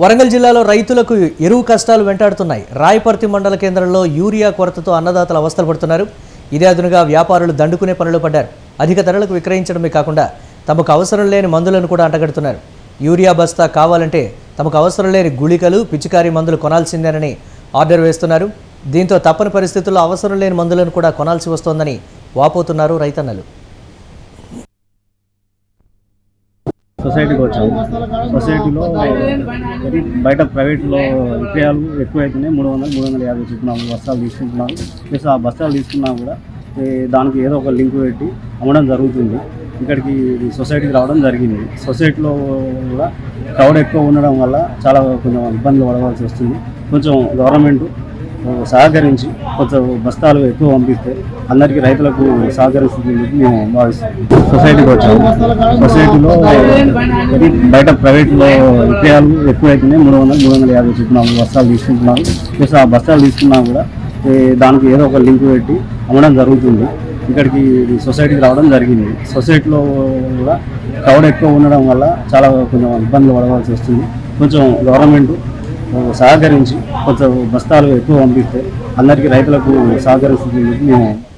వరంగల్ జిల్లాలో రైతులకు ఎరువు కష్టాలు వెంటాడుతున్నాయి. రాయపర్తి మండల కేంద్రంలో యూరియా కొరతతో అన్నదాతలు అవస్థలు పడుతున్నారు. ఇదే అదునుగా వ్యాపారులు దండుకునే పనులు పడ్డారు. అధిక ధరలకు విక్రయించడమే కాకుండా తమకు అవసరం లేని మందులను కూడా అంటగడుతున్నారు. యూరియా బస్తా కావాలంటే తమకు అవసరం లేని గుళికలు పిచికారీ మందులు కొనాల్సిందేనని ఆర్డర్ వేస్తున్నారు. దీంతో తప్పని పరిస్థితుల్లో అవసరం లేని మందులను కూడా కొనాల్సి వస్తోందని వాపోతున్నారు రైతన్నలు. సొసైటీకి వచ్చాము సొసైటీలో బయట ప్రైవేట్లో విక్రయాలు ఎక్కువైతున్నాయి. మూడు వందలు మూడు వందల యాభై చొప్పున బస్తాలు తీసుకుంటున్నాము ప్లస్ ఆ బస్తాలు తీసుకున్నా కూడా దానికి ఏదో ఒక లింక్ పెట్టి అమ్మడం జరుగుతుంది. ఇక్కడికి సొసైటీకి రావడం జరిగింది. సొసైటీలో కూడా క్రౌడ్ ఎక్కువ ఉండడం వల్ల చాలా కొంచెం ఇబ్బందులు పడవలసి వస్తుంది. కొంచెం గవర్నమెంట్ సహకరించి కొంచెం బస్తాలు ఎక్కువ పంపిస్తే అందరికీ రైతులకు సహకరిస్తుంది మేము భావిస్తాం సొసైటీకి వచ్చాము సొసైటీలో బయట ప్రైవేట్లో విక్రయాలు ఎక్కువైతున్నాయి. మూడు వందలు మూడు వందల యాభై చొప్పున బస్తాలు తీసుకుంటున్నాము ప్లస్ ఆ బస్తాలు తీసుకున్నా కూడా దానికి ఏదో ఒక లింక్ పెట్టి అమ్మడం జరుగుతుంది. ఇక్కడికి సొసైటీకి రావడం జరిగింది. సొసైటీలో కూడా క్రౌడ్ ఎక్కువ ఉండడం వల్ల చాలా కొంచెం ఇబ్బందులు పడవలసి వస్తుంది. కొంచెం గవర్నమెంట్ సహకరించి కొంచెం బస్తాలు ఎక్కువ పంపిస్తే అందరికీ రైతులకు సహకరిస్తుంది మేము